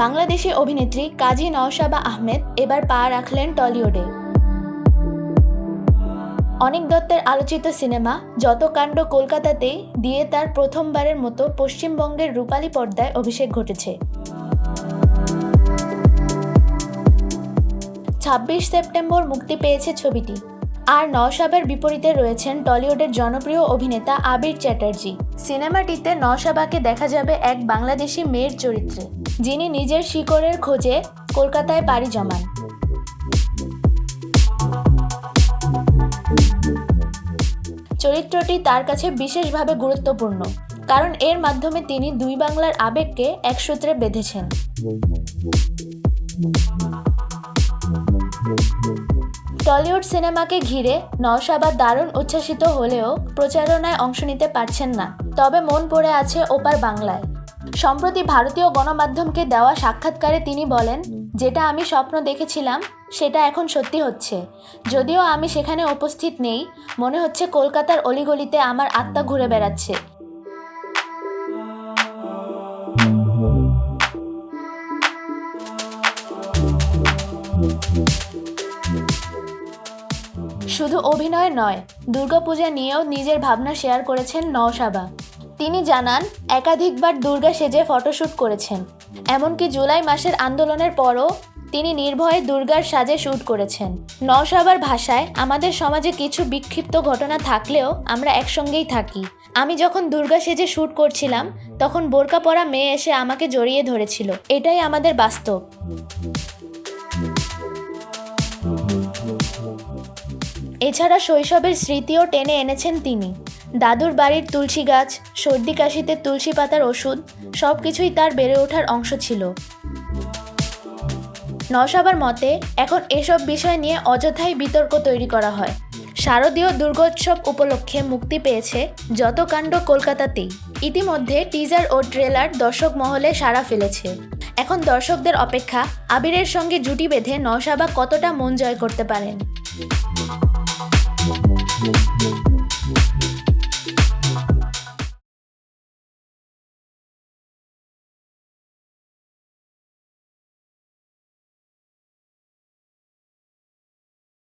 বাংলাদেশি অভিনেত্রী কাজী নওশাবা আহমেদ এবার পা রাখলেন টলিউডে। অনিক দত্তের আলোচিত সিনেমা যত কাণ্ড কলকাতাতেই দিয়ে তার প্রথমবারের মতো পশ্চিমবঙ্গের রূপালী পর্দায় অভিষেক ঘটেছে। ছাব্বিশ সেপ্টেম্বর মুক্তি পেয়েছে ছবিটি। আর নওশাবার বিপরীতে রয়েছেন টলিউডের জনপ্রিয় অভিনেতা আবির চ্যাটার্জি। সিনেমাটিতে নওশাবাকে দেখা যাবে এক বাংলাদেশি মেয়ের চরিত্রে, যিনি নিজের শিকড়ের খোঁজে কলকাতায় পাড়ি জমান। চরিত্রটি তার কাছে বিশেষভাবে গুরুত্বপূর্ণ, কারণ এর মাধ্যমে তিনি দুই বাংলার আবেগকে এক সূত্রে বেঁধেছেন। টলিউড সিনেমাকে ঘিরে নওশাবা দারুণ উচ্ছ্বাসিত হলেও প্রচারণায় অংশ নিতে পারছেন না। তবে মন পড়ে আছে ওপার বাংলায়। সম্প্রতি ভারতীয় গণমাধ্যমকে দেওয়া সাক্ষাৎকারে তিনি বলেন, যেটা আমি স্বপ্ন দেখেছিলাম, সেটা এখন সত্যি হচ্ছে। যদিও আমি সেখানে উপস্থিত নেই, মনে হচ্ছে কলকাতার অলিগলিতে আমার আত্মা ঘুরে বেড়াচ্ছে। শুধু অভিনয় নয়, দুর্গাপূজা নিয়েও নিজের ভাবনা শেয়ার করেছেন নওশাবা। তিনি জানান, একাধিকবার দুর্গা সেজে ফটোশ্যুট করেছেন। এমনকি জুলাই মাসের আন্দোলনের পরও তিনি নির্ভয়ে দুর্গার সাজে শ্যুট করেছেন। নওশাবার ভাষায়, আমাদের সমাজে কিছু বিক্ষিপ্ত ঘটনা থাকলেও আমরা একসঙ্গেই থাকি। আমি যখন দুর্গা সেজে শ্যুট করছিলাম, তখন বোরকা পরা মেয়ে এসে আমাকে জড়িয়ে ধরেছিল। এটাই আমাদের বাস্তব। এছাড়া শৈশবের স্মৃতিও টেনে এনেছেন তিনি। দাদুর বাড়ির তুলসী গাছ, সর্দি কাশিতে তুলসী পাতার ওষুধ সব কিছুই তার বেড়ে ওঠার অংশ ছিল। নশাবার মতে, এখন এসব বিষয় নিয়ে অযথাই বিতর্ক তৈরি করা হয়। শারদীয় দুর্গোৎসব উপলক্ষে মুক্তি পেয়েছে যত কাণ্ড কলকাতাতেই। ইতিমধ্যে টিজার ও ট্রেলার দর্শক মহলে সাড়া ফেলেছে। এখন দর্শকদের অপেক্ষা আবিরের সঙ্গে জুটি বেঁধে নশাবা কতটা মন জয় করতে পারেন? Thank you.